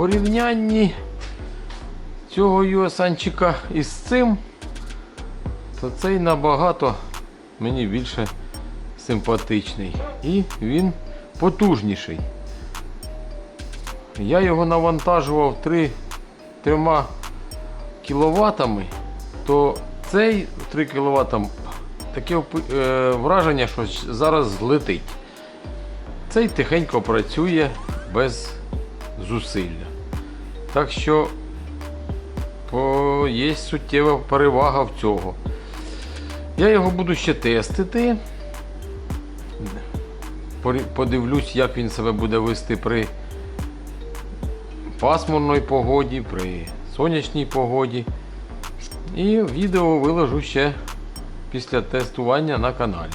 порівнянні цього юасанчика із цим, то цей набагато мені більше симпатичний. І він потужніший. Я його навантажував 3, 3 кіловатами, то цей 3 кВт таке е, враження, що зараз злетить. Цей тихенько працює без зусилля. Так що по, є суттєва перевага в цього. Я його буду ще тестити. Подивлюсь, як він себе буде вести при пасмурній погоді, при сонячній погоді. І відео виложу ще після тестування на каналі.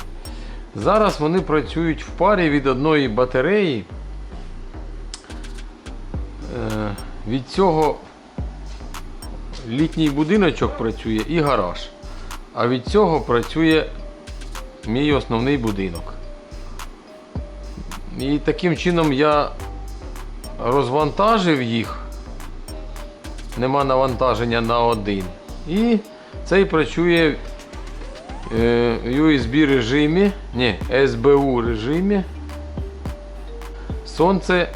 Зараз вони працюють в парі від одної батареї. Від цього літній будиночок працює і гараж. А від цього працює мій основний будинок. І таким чином я розвантажив їх. Нема навантаження на один. І цей працює е, в USB режимі, ні, SBU режимі. Сонце,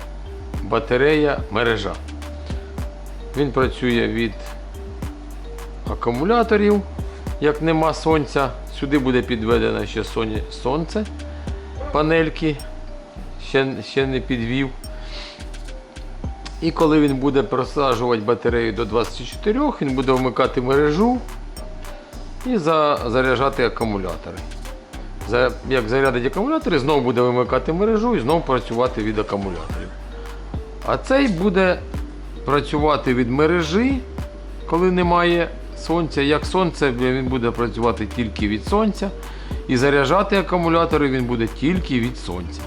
батарея, мережа. Він працює від акумуляторів. Як нема сонця, сюди буде підведено ще сонце, панельки, ще, ще не підвів. І коли він буде просаджувати батарею до 24, він буде вмикати мережу і за, заряджати акумулятори. Як зарядить акумулятори, знову буде вимикати мережу і знову працювати від акумуляторів. А цей буде працювати від мережі, коли немає сонця. Як сонце, він буде працювати тільки від сонця. І заряджати акумулятори він буде тільки від сонця.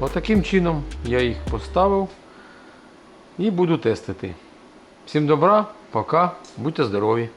Отаким чином я їх поставив і буду тестити. Всім добра, пока, будьте здорові!